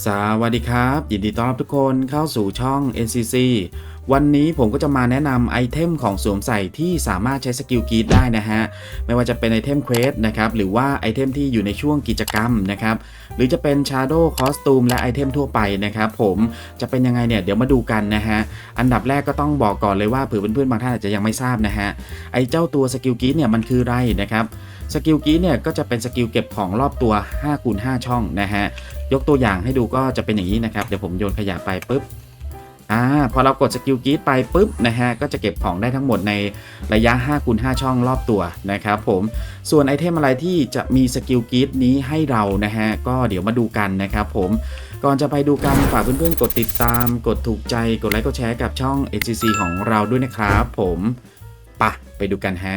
สวัสดีครับ ยินดีต้อนรับทุกคนเข้าสู่ช่อง NCC วันนี้ผมก็จะมาแนะนำไอเทมของสวมใส่ที่สามารถใช้สกิลกีดได้นะฮะ ไม่ว่าจะเป็นไอเทมเควสนะครับ หรือว่าไอเทมที่อยู่ในช่วงกิจกรรมนะครับ หรือจะเป็น Shadow Costume และไอเทมทั่วไปนะครับผมจะเป็นยังไงเนี่ย เดี๋ยวมาดูกันนะฮะ อันดับแรกก็ต้องบอกก่อนเลยว่าเผื่อเพื่อนๆบางท่านอาจจะยังไม่ทราบนะฮะไอเจ้าตัวสกิลกีดเนี่ยมันคืออะไรนะครับ สกิลกี้เนี่ยก็จะเป็นสกิลเก็บของรอบตัว5คูณ5ช่องนะฮะ ยกตัวอย่างให้ดูก็จะเป็นอย่างนี้นะครับ เดี๋ยวผมโยนขยะไปปุ๊บ อ่า พอเรากดสกิลกรีดไปปุ๊บนะฮะ ก็จะเก็บของได้ทั้งหมดในระยะ5คูณ5ช่องรอบตัวนะครับผม ส่วนไอเทมอะไรที่จะมีสกิลกรีดนี้ให้เรานะฮะ ก็เดี๋ยวมาดูกันนะครับผม ก่อนจะไปดูกันฝากเพื่อนๆ กดติดตาม กดถูกใจ กดไลค์ กดแชร์กับช่อง HCC ของเราด้วยนะครับผมปะไปดูกันฮะ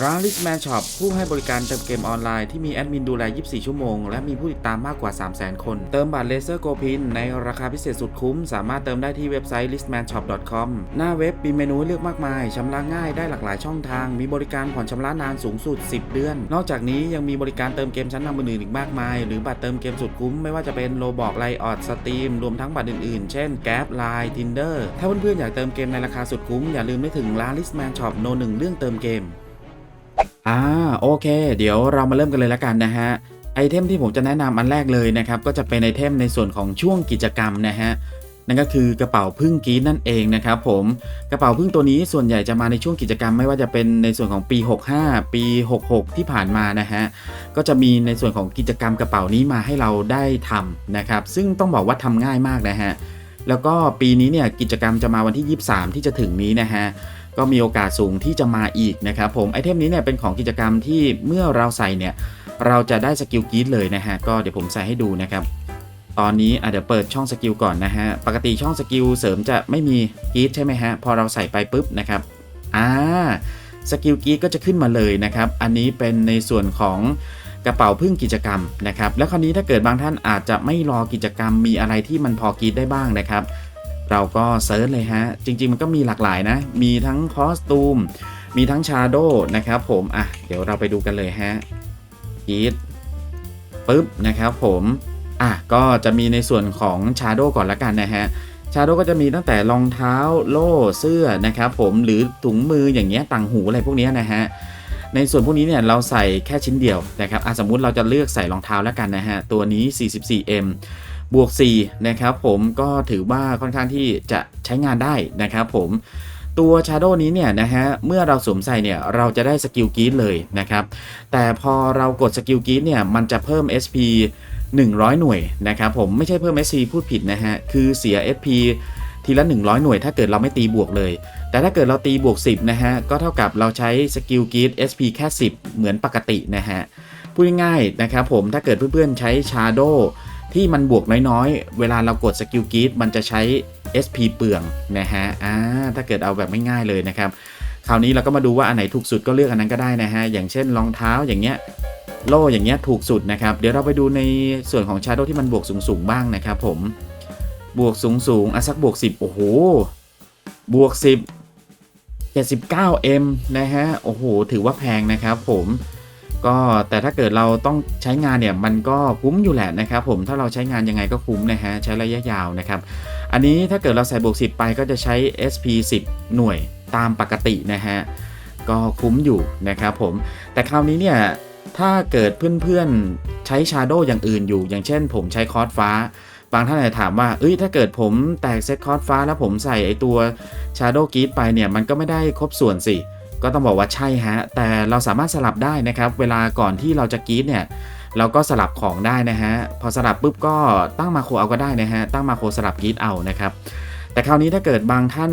ร้าน Listman Shop ผู้ให้บริการเติมเกมออนไลน์ที่มีแอดมินดูแล 24 ชั่วโมง และมีผู้ติดตามมากกว่า 300,000 คน เติมบัตรเลเซอร์โกพินในราคาพิเศษสุดคุ้ม สามารถเติมได้ที่เว็บไซต์ listmanshop.com หน้าเว็บมีเมนูให้เลือกมากมาย ชำระง่ายได้หลากหลายช่องทาง มีบริการผ่อนชำระนานสูงสุด 10 เดือน นอกจากนี้ยังมีบริการเติมเกมชั้นนำอื่นๆอีกมากมาย หรือบัตรเติมเกมสุดคุ้มไม่ว่าจะเป็นโลบอกไลออดสตรีมรวมทั้งบัตรอื่นๆ เช่นแก๊ปไลน์ทินเดอร์ถ้าเพื่อนๆอยากเติมเกมในราคาสุดคุ้มอย่าลืมนึกถึงร้าน Listman Shop โนหนึ่งเรื่องเติมเกม อ่าโอเค เดี๋ยวเรามาเริ่มกันเลยละกันนะฮะไอเทมที่ผมจะแนะนำอันแรกเลยนะครับก็จะเป็นไอเทมในส่วนของช่วงกิจกรรมนะฮะนั่นก็คือกระเป๋าพึ่งกีนั่นเองนะครับผมกระเป๋าพึ่งตัวนี้ส่วนใหญ่จะมาในช่วงกิจกรรมไม่ว่าจะเป็นในส่วนของปี 65 ปี 66 ที่ผ่านมานะฮะก็จะมีในส่วนของกิจกรรมกระเป๋านี้มาให้เราได้ทำนะครับซึ่งต้องบอกว่าทำง่ายมากนะฮะแล้วก็ปีนี้เนี่ยกิจกรรมจะมาวันที่ 23 ที่จะถึงนี้นะฮะ ก็มีโอกาสสูงที่จะมาอีกนะครับผมไอเทมนี้เนี่ยเป็นของกิจกรรมที่เมื่อเราใส่เนี่ยเราจะได้สกิลกีดเลยนะฮะก็เดี๋ยวผมใส่ให้ดูนะครับตอนนี้อาจจะเปิดช่องสกิลก่อนนะฮะปกติช่องสกิลเสริมจะไม่มีกีดใช่ไหมฮะพอเราใส่ไปปุ๊บนะครับอ่าสกิลกีดก็จะขึ้นมาเลยนะครับอันนี้เป็นในส่วนของกระเป๋าพึ่งกิจกรรมนะครับ แล้วคราวนี้ถ้าเกิดบางท่านอาจจะไม่รอกิจกรรมมีอะไรที่มันพอกีดได้บ้างนะครับ เราก็เซิร์ชเลยฮะ จริง ๆ มันก็มีหลากหลายนะ มีทั้งคอสตูม มีทั้งชาโดนะครับผม อะ เดี๋ยวเราไปดูกันเลยฮะกีดปึ๊บนะครับผม อะ ก็จะมีในส่วนของชาโดก่อนละกันนะฮะชาโดก็จะมีตั้งแต่รองเท้าโล่เสื้อนะครับผมหรือถุงมืออย่างเงี้ยต่างหูอะไรพวกนี้นะฮะในส่วนพวกนี้เนี่ยเราใส่แค่ชิ้นเดียวนะครับอะสมมุติเราจะเลือกใส่รองเท้าแล้วกันนะฮะตัวนี้ 44M บวก4นะครับผมก็ถือว่าค่อนข้างที่จะใช้งานได้นะครับผมตัว Shadow นี้เนี่ยนะฮะ เมื่อเราสวมใส่เนี่ยเราจะได้สกิลกีดเลยนะครับ แต่พอเรากดสกิลกีดเนี่ยมันจะเพิ่ม SP 100 หน่วยนะครับผมไม่ใช่เพิ่ม SP พูดผิดนะฮะ คือเสีย SP ทีละ 100 หน่วย ถ้าเกิดเราไม่ตีบวกเลย แต่ถ้าเกิดเราตีบวก 10 นะฮะ ก็เท่ากับเราใช้สกิลกีด SP แค่ 10 เหมือนปกตินะฮะ พูดง่ายๆนะครับผมถ้าเกิดเพื่อนๆใช้ Shadow ที่มันบวกน้อยๆ เวลาเรากดสกิลกีดมันจะใช้ SP เปลืองนะฮะอ่าถ้าเกิดเอาแบบไม่ง่ายเลยนะครับ คราวนี้เราก็มาดูว่าอันไหนถูกสุดก็เลือกอันนั้นก็ได้นะฮะ อย่างเช่นรองเท้าอย่างเงี้ยโล่อย่างเงี้ยถูกสุดนะครับ เดี๋ยวเราไปดูในส่วนของชาร์โดที่มันบวกสูงๆบ้างนะครับผม บวกสูงๆอะสักบวก 10 โอ้โห บวก 10 79M นะฮะ โอ้โห ถือว่าแพงนะครับผม ก็แต่ถ้าเกิดเราต้องใช้งานเนี่ยมันก็คุ้มอยู่แหละนะครับผมถ้าเราใช้งานยังไงก็คุ้มนะฮะใช้ระยะยาวนะครับ อันนี้ถ้าเกิดเราใส่บวก 10 ไปก็จะใช้ SP 10 หน่วยตามปกตินะฮะก็คุ้มอยู่นะครับผมแต่คราวนี้เนี่ยถ้าเกิดเพื่อนๆใช้ Shadow อย่างอื่นอยู่ อย่างเช่นผมใช้คอร์สฟ้า บางท่านอาจจะถามว่า เอ้ย ถ้าเกิดผมแตกเซตคอร์สฟ้าแล้วผมใส่ไอตัว Shadow g r e ไปเนี่ย มันก็ไม่ได้ครบส่วนสิ ก็ต้องบอกว่าใช่ฮะ แต่เราสามารถสลับได้นะครับ เวลาก่อนที่เราจะกรีดเนี่ย เราก็สลับของได้นะฮะ พอสลับปุ๊บก็ตั้งมาโครเอาก็ได้นะฮะ ตั้งมาโครสลับกรีดเอานะครับ แต่คราวนี้ถ้าเกิดบางท่าน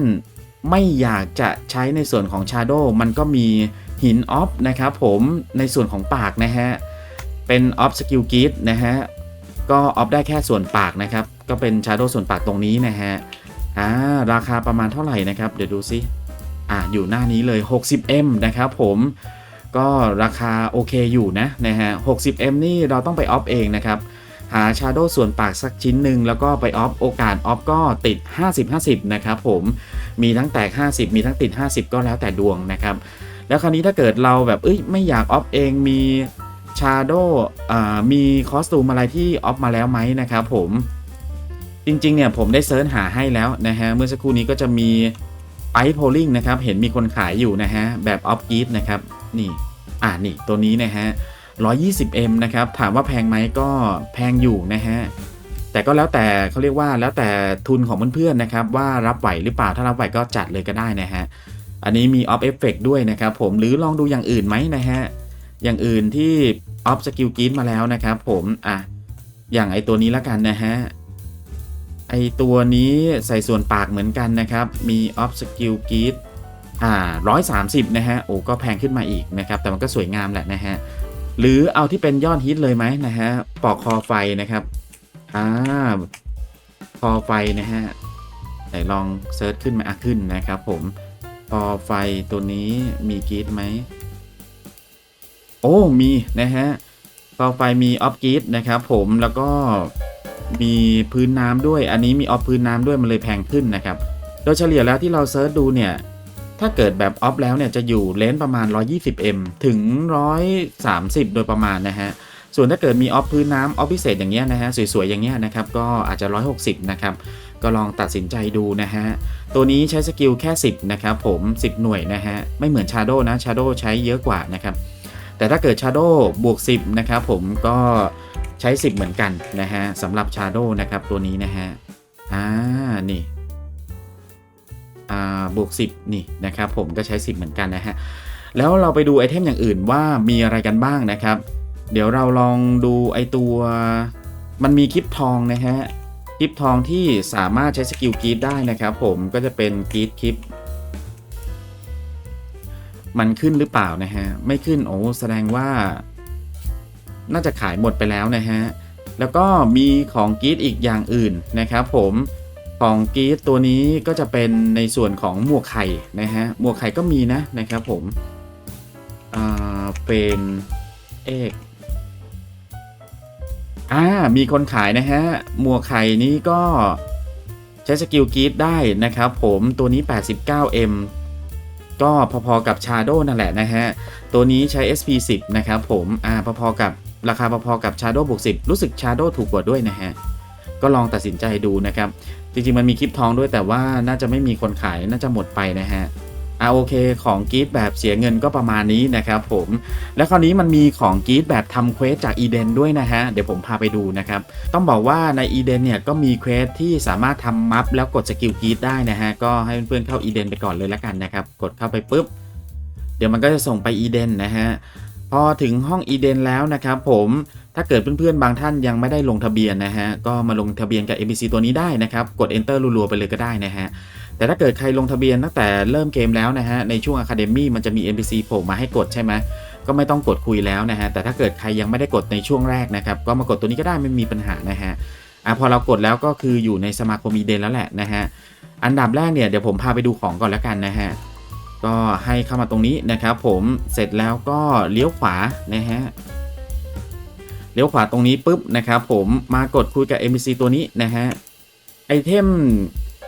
ไม่อยากจะใช้ในส่วนของ Shadow มันก็มีหินออฟนะครับผมในส่วนของปากนะฮะ เป็นออฟสกิลกรีดนะฮะ ก็ออฟได้แค่ส่วนปากนะครับ ก็เป็น Shadow ส่วนปากตรงนี้นะฮะ อ่า ราคาประมาณเท่าไหร่นะครับ เดี๋ยวดูซิ อ่าอยู่หน้านี้เลย 60M นะครับผมก็ราคาโอเคอยู่นะนะฮะ 60M นี่เราต้องไปออฟเองนะครับ หา Shadow ส่วนปากสักชิ้นหนึ่งแล้วก็ไปออฟโอกาสออฟก็ติด 50-50 นะครับผมมีทั้งแตก 50 มีทั้งติด 50 ก็แล้วแต่ดวงนะครับ แล้วคราวนี้ถ้าเกิดเราแบบเอ้ยไม่อยากออฟเองมี Shadow อ่ามีคอสตูมอะไรที่ออฟมาแล้วไหมนะครับผมจริงๆเนี่ยผมได้เซิร์ชหาให้แล้วนะฮะเมื่อสักครู่นี้ก็จะมี ไ i โพลิงนะครับ เห็นมีคนขายอยู่นะฮะ แบบออฟกี d นะครับ นี่ อ่านี่ ตัวนี้นะฮะ 120M นะครับ ถามว่าแพงไหมก็แพงอยู่นะฮะ แต่ก็แล้วแต่เขาเรียกว่าแล้วแต่ทุนของเพื่อนๆนะครับ ว่ารับไหวหรือเปล่า ถ้ารับไหวก็จัดเลยก็ได้นะฮะ อันนี้มีออฟเอฟเฟกด้วยนะครับผม หรือลองดูอย่างอื่นไหมนะฮะ อย่างอื่นที่ออฟสกิลกีดมาแล้วนะครับผม อะ อย่างไอตัวนี้ละกันนะฮะ ไอตัวนี้ใส่ส่วนปากเหมือนกันนะครับ มี off skill g i t อ่า130นะฮะ โอ้ก็แพงขึ้นมาอีกนะครับ แต่มันก็สวยงามแหละนะฮะ หรือเอาที่เป็นยอดฮิตเลยไหมนะฮะ ปอกคอไฟนะครับ อ่า คอไฟนะฮะไหนลองเซิร์ชขึ้นมาขึ้นนะครับผม คอไฟตัวนี้มีกีดไหม โอ้ มีนะฮะ คอไฟมีออฟกีดนะครับผม แล้วก็ มีพื้นน้ำด้วย อันนี้มีออฟพื้นน้ำด้วยมันเลยแพงขึ้นนะครับ โดยเฉลี่ยแล้วที่เราเซิร์ชดูเนี่ยถ้าเกิดแบบออฟแล้วเนี่ยจะอยู่เลนส์ประมาณ 120m ถึง 130 โดยประมาณนะฮะ ส่วนถ้าเกิดมีออฟพื้นน้ำออฟพิเศษอย่างเงี้ยนะฮะสวยๆอย่างเงี้ยนะครับก็อาจจะ 160 นะครับ ก็ลองตัดสินใจดูนะฮะ ตัวนี้ใช้สกิลแค่ 10 นะครับผม 10 หน่วยนะฮะ ไม่เหมือน Shadow นะ Shadow ใช้เยอะกว่านะครับ แต่ถ้าเกิด Shadow บวก 10 นะครับผมก็ ใช้ 10 เหมือนกันนะฮะสำหรับ Shadow นะครับตัวนี้นะฮะอ่านี่อ่าบวก 10 นี่นะครับผมก็ใช้ 10 เหมือนกันนะฮะแล้วเราไปดูไอเทมอย่างอื่นว่ามีอะไรกันบ้างนะครับ เดี๋ยวเราลองดูไอตัวมันมีคลิปทองนะฮะคลิปทองที่สามารถใช้สกิลกรีดได้นะครับผมก็จะเป็นกรีดคลิป มันขึ้นหรือเปล่านะฮะไม่ขึ้นโอ้แสดงว่า น่าจะขายหมดไปแล้วนะฮะ แล้วก็มีของกรีดอีกอย่างอื่นนะครับผมของกรีดตัวนี้ก็จะเป็นในส่วนของหมวกไข่นะฮะหมวกไข่ก็มีนะนะครับผมอ่าเป็นเอกอ่ามีคนขายนะฮะหมวกไข่นี้ก็ใช้สกิลกรีดได้นะครับผมตัวนี้ 89M ก็พอๆกับ Shadow นั่นแหละนะฮะ ตัวนี้ใช้ SP10 นะครับผม อ่า พอๆกับ ราคาพอๆกับ Shadow บวก10 รู้สึก Shadow ถูกกว่าด้วยนะฮะ ก็ลองตัดสินใจดูนะครับ จริงๆมันมีคลิปทองด้วยแต่ว่าน่าจะไม่มีคนขายน่าจะหมดไปนะฮะอ่าโอเคของกรีดแบบเสียเงินก็ประมาณนี้นะครับผม แล้วคราวนี้มันมีของกรีดแบบทำเควสจากอีเดนด้วยนะฮะ เดี๋ยวผมพาไปดูนะครับ ต้องบอกว่าในอีเดนเนี่ยก็มีเควสที่สามารถทำมัฟแล้วกดสกิลกรีดได้นะฮะ ก็ให้เพื่อนๆเข้าอีเดนไปก่อนเลยแล้วกันนะครับ กดเข้าไปปุ๊บ เดี๋ยวมันก็จะส่งไปอีเดนนะฮะ พอถึงห้องอีเดนแล้วนะครับผมถ้าเกิดเพื่อนๆบางท่านยังไม่ได้ลงทะเบียนนะฮะก็มาลงทะเบียนกับ NPC ตัวนี้ได้นะครับกด Enter รัวๆไปเลยก็ได้นะฮะแต่ถ้าเกิดใครลงทะเบียนตั้งแต่เริ่มเกมแล้วนะฮะในช่วง Academy มันจะมี NPC โผล่มาให้กดใช่ไหมก็ไม่ต้องกดคุยแล้วนะฮะแต่ถ้าเกิดใครยังไม่ได้กดในช่วงแรกนะครับก็มากดตัวนี้ก็ได้ไม่มีปัญหานะฮะอะพอเรากดแล้วก็คืออยู่ในสมาคมอีเดนแล้วแหละนะฮะอันดับแรกเนี่ยเดี๋ยวผมพาไปดูของก่อนแล้วกันนะฮะ ก็ให้เข้ามาตรงนี้นะครับ ผมเสร็จแล้วก็เลี้ยวขวานะฮะเลี้ยวขวาตรงนี้ปุ๊บนะครับผมมากดคุยกับ NPC ตัวนี้นะฮะไอเทม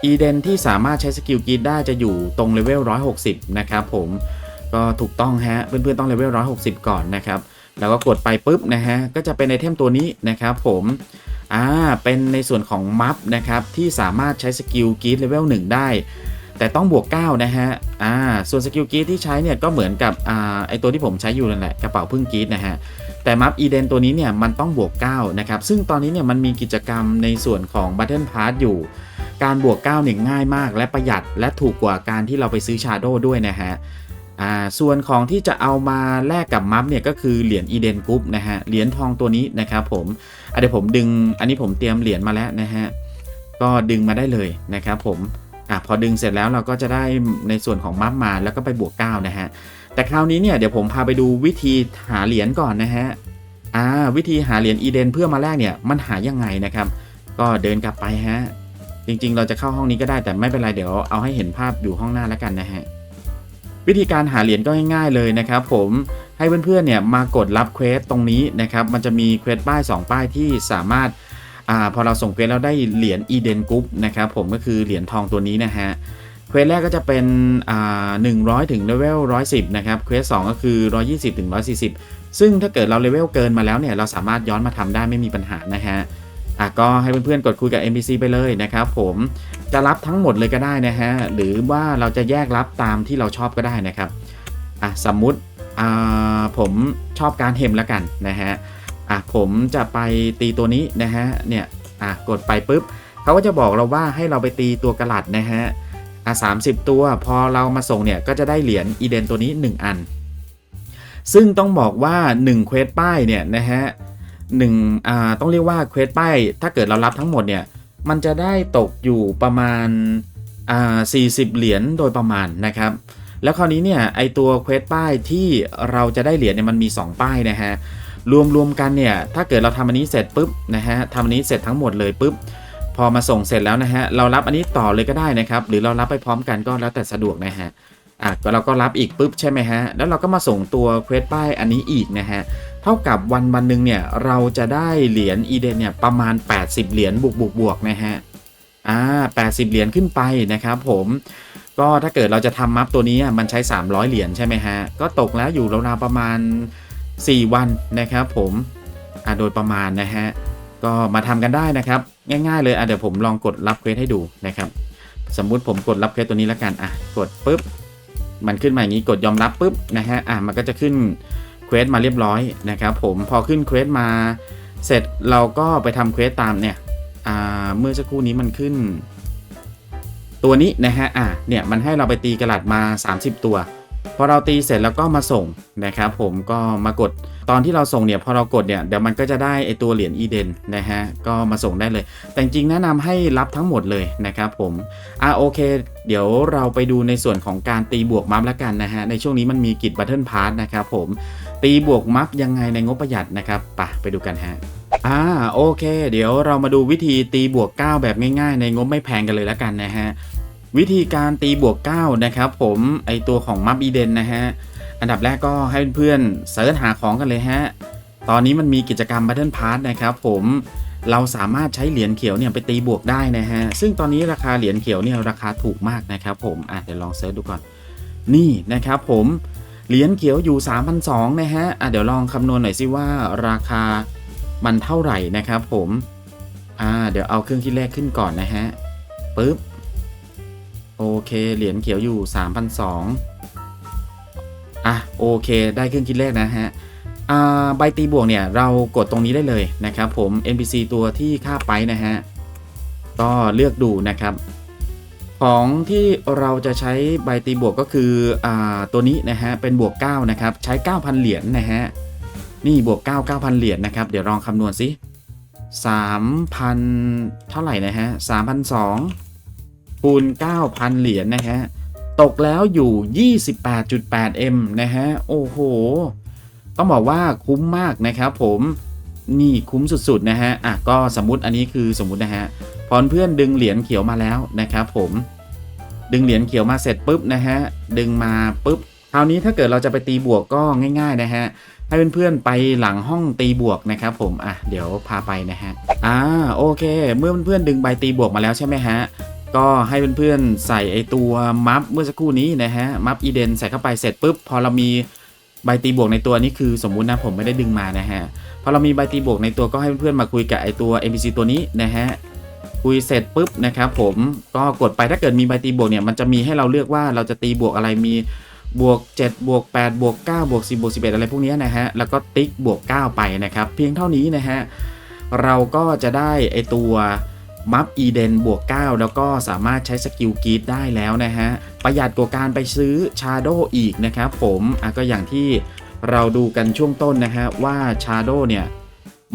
อีเดนที่สามารถใช้สกิลกีดได้จะอยู่ตรงเลเวล 160 นะครับผมก็ถูกต้องฮะ เพื่อนๆต้องเลเวล 160 ก่อนนะครับ แล้วก็กดไปปุ๊บนะฮะ ก็จะเป็นไอเทมตัวนี้นะครับผมอ่าเป็นในส่วนของมัฟนะครับ ที่สามารถใช้สกิลกีดเลเวล 1 ได้ แต่ต้องบวก 9 นะฮะ อ่า ส่วนสกิลกีดที่ใช้เนี่ยก็เหมือนกับอ่าไอตัวที่ผมใช้อยู่นั่นแหละกระเป๋าพึ่งกีดนะฮะ แต่มัฟอีเดนตัวนี้เนี่ยมันต้องบวก 9 นะครับ ซึ่งตอนนี้เนี่ยมันมีกิจกรรมในส่วนของ Battle Pass อยู่ การบวก 9 เนี่ยง่ายมาก และประหยัดและถูกกว่าการที่เราไปซื้อ Shadow ด้วยนะฮะอ่าส่วนของที่จะเอามาแลกกับมัฟเนี่ยก็คือเหรียญอีเดนกรุ๊ปนะฮะ เหรียญทองตัวนี้นะครับผมเดี๋ยวผมดึง อันนี้ผมเตรียมเหรียญมาแล้วนะฮะ ก็ดึงมาได้เลยนะครับผม อะพอดึงเสร็จแล้วเราก็จะได้ในส่วนของมัฟมาแล้วก็ไปบวก 9 นะฮะ แต่คราวนี้เนี่ยเดี๋ยวผมพาไปดูวิธีหาเหรียญก่อนนะฮะอ่าวิธีหาเหรียญอีเดนเพื่อมาแลกเนี่ยมันหายังไงนะครับ ก็เดินกลับไปฮะจริงๆ เราจะเข้าห้องนี้ก็ได้แต่ไม่เป็นไรเดี๋ยวเอาให้เห็นภาพอยู่ห้องหน้าแล้วกันนะฮะวิธีการหาเหรียญก็ง่ายๆเลยนะครับผมให้เพื่อนๆเนี่ยมากดรับเควสตรงนี้นะครับมันจะมีเควสป้าย 2 ป้ายที่สามารถ อ่าพอเราส่งเควสแล้วได้เหรียญอีเดนกรุ๊ปนะครับผมก็คือเหรียญทองตัวนี้นะฮะเควสแรกก็จะเป็นอ่า100ถึงเลเวล110นะครับเควส2ก็คือ120ถึง140ซึ่งถ้าเกิดเราเลเวลเกินมาแล้วเนี่ยเราสามารถย้อนมาทำได้ไม่มีปัญหานะฮะอะก็ให้เพื่อนๆกดคุยกับ NPC ไปเลยนะครับผมจะรับทั้งหมดเลยก็ได้นะฮะหรือว่าเราจะแยกรับตามที่เราชอบก็ได้นะครับอะสมมุติผมชอบการเฮมแล้วกันนะฮะ อะผมจะไปตีตัวนี้นะฮะเนี่ยอะกดไปปุ๊บเขาก็จะบอกเราว่าให้เราไปตีตัวกระหลัดนะฮะอะสามสิบตัว พอเรามาส่งเนี่ยก็จะได้เหรียญอีเดนตัวนี้ 1 อัน ซึ่งต้องบอกว่า1เควสป้ายเนี่ยนะฮะหนึ่งอ่าต้องเรียกว่าเควสป้ายถ้าเกิดเรารับทั้งหมดเนี่ยมันจะได้ตกอยู่ประมาณอ่า40เหรียญโดยประมาณนะครับแล้วคราวนี้เนี่ยไอตัวเควสป้ายที่เราจะได้เหรียญเนี่ยมันมี 2 ป้ายนะฮะ รวมรวมกันเนี่ยถ้าเกิดเราทำอันนี้เสร็จปุ๊บนะฮะทำอันนี้เสร็จทั้งหมดเลยปุ๊บพอมาส่งเสร็จแล้วนะฮะเรารับอันนี้ต่อเลยก็ได้นะครับหรือเรารับไปพร้อมกันก็แล้วแต่สะดวกนะฮะอะก็เราก็รับอีกปุ๊บใช่ไหมฮะแล้วเราก็มาส่งตัวเควสป้ายอันนี้อีกนะฮะเท่ากับวันวันหนึ่งเนี่ยเราจะได้เหรียญอีเดนเนี่ยประมาณ 80 เหรียญบวกบวกบวกนะฮะอ่า80 เหรียญขึ้นไปนะครับผมก็ถ้าเกิดเราจะทำมัฟตัวนี้มันใช้ 300 เหรียญใช่ไหมฮะก็ตกแล้วอยู่ราวๆประมาณ 4 วันนะครับผมอ่าโดยประมาณนะฮะก็มาทำกันได้นะครับ ง่ายๆเลยเดี๋ยวผมลองกดรับเควสให้ดูนะครับ สมมุติผมกดรับเควสตัวนี้แล้วกันอะกดปุ๊บมันขึ้นมาอย่างนี้กดยอมรับปุ๊บนะฮะอะมันก็จะขึ้นเควสมาเรียบร้อยนะครับผมพอขึ้นเควสมา เสร็จเราก็ไปทำเควสตามเนี่ยอ่าเมื่อสักครู่นี้มันขึ้น ตัวนี้นะฮะอะเนี่ยมันให้เราไปตีกระดาษมา 30 ตัว พอเราตีเสร็จแล้วก็มาส่งนะครับผมก็มากดตอนที่เราส่งเนี่ยพอเรากดเนี่ยเดี๋ยวมันก็จะได้ไอตัวเหรียญอีเดนนะฮะก็มาส่งได้เลย แต่จริงแนะนำให้รับทั้งหมดเลยนะครับผมอะโอเค เดี๋ยวเราไปดูในส่วนของการตีบวกมัฟแล้วกันนะฮะในช่วงนี้มันมีกิจบัตเทิลพาร์ทนะครับผมตีบวกมัฟยังไงในงบประหยัดนะครับปะไปดูกันฮะอ่าโอเค เดี๋ยวเรามาดูวิธีตีบวก 9 แบบง่ายๆ ในงบไม่แพงกันเลยแล้วกันนะฮะ วิธีการตีบวก 9 นะครับผมไอตัวของมัฟอีเดนนะฮะ อันดับแรกก็ให้เพื่อนๆเสิร์ชหาของกันเลยฮะ ตอนนี้มันมีกิจกรรม Battle Pass นะครับผมเราสามารถใช้เหรียญเขียวเนี่ยไปตีบวกได้นะฮะ ซึ่งตอนนี้ราคาเหรียญเขียวเนี่ยราคาถูกมากนะครับผมอะเดี๋ยวลองเสิร์ชดูก่อน นี่นะครับผมเหรียญเขียวอยู่ 3,200นะฮะอะเดี๋ยวลองคำนวณหน่อยสิว่าราคามันเท่าไหร่นะครับผมอ่าเดี๋ยวเอาเครื่องคิดเลขขึ้นก่อนนะฮะปึ๊บ โอเคเหรียญเขียวอยู่ 3,002อะโอเค ได้เครื่องคิดเลขนะฮะอ่าใบตีบวกเนี่ยเรากดตรงนี้ได้เลยนะครับผม NPC ตัวที่ค่าไปนะฮะ ก็เลือกดูนะครับ ของที่เราจะใช้ใบตีบวกก็คืออ่าตัวนี้นะฮะเป็นบวก 9 นะครับ ใช้ 9,000 เหรียญนะฮะ นี่บวก 9 9,000 เหรียญนะครับ เดี๋ยวลองคำนวณสิ3,000 เท่าไหร่นะฮะ3,200 คูณ 9,000 เหรียญนะฮะ ตกแล้วอยู่ 28.8M นะฮะ โอ้โห ต้องบอกว่าคุ้มมากนะครับผม นี่คุ้มสุดๆนะฮะ อะก็สมมติอันนี้คือสมมุตินะฮะ พอเพื่อนดึงเหรียญเขียวมาแล้วนะครับผม ดึงเหรียญเขียวมาเสร็จปุ๊บนะฮะ ดึงมาปุ๊บ คราวนี้ถ้าเกิดเราจะไปตีบวกก็ง่ายๆนะฮะให้เพื่อนๆไปหลังห้องตีบวกนะครับผม อะ เดี๋ยวพาไปนะฮะ อ่า โอเค เมื่อเพื่อนๆดึงใบตีบวกมาแล้วใช่ไหมฮะ ก็ให้เพื่อนๆใส่ไอตัวมัฟเมื่อสักครู่นี้นะฮะมัฟอีเดนใส่เข้าไปเสร็จปุ๊บพอเรามีใบตีบวกในตัวนี้คือสมมุตินะผมไม่ได้ดึงมานะฮะพอเรามีใบตีบวกในตัวก็ให้เพื่อนๆมาคุยกับไอตัว NPC ตัวนี้นะฮะคุยเสร็จปุ๊บนะครับผมก็กดไปถ้าเกิดมีใบตีบวกเนี่ยมันจะมีให้เราเลือกว่าเราจะตีบวกอะไรมีบวก7บวก8บวก9บวก10บวก11 อะไรพวกนี้นะฮะแล้วก็ติ๊กบวก 9 ไปนะครับ เพียงเท่านี้นะฮะเราก็จะได้ไอตัว มัฟอีเดนบวก 9 แล้วก็สามารถใช้สกิลกรีดได้แล้วนะฮะ ประหยัดกว่าการไปซื้อชาโดอีกนะครับผมก็อย่างที่เราดูกันช่วงต้นนะฮะ ว่าชาโดเนี่ย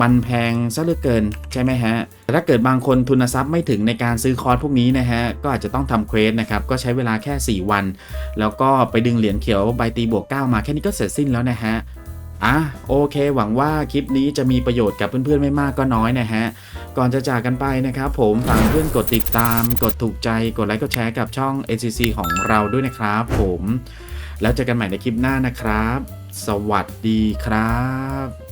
มันแพงซะเหลือเกินใช่ไหมฮะ แต่ถ้าเกิดบางคนทุนทรัพย์ไม่ถึงในการซื้อคอร์สพวกนี้นะฮะ ก็อาจจะต้องทำเควสนะครับ ก็ใช้เวลาแค่ 4 วัน แล้วก็ไปดึงเหรียญเขียวใบตีบวก 9 มาแค่นี้ก็เสร็จสิ้นแล้วนะฮะ อะโอเค หวังว่าคลิปนี้จะมีประโยชน์กับเพื่อนๆไม่มากก็น้อยนะฮะ ก่อนจะจากกันไปนะครับผมฝากเพื่อนกดติดตาม กดถูกใจกดไลค์กดแชร์กับช่อง NCC ของเราด้วยนะครับผม แล้วเจอกันใหม่ในคลิปหน้านะครับ สวัสดีครับ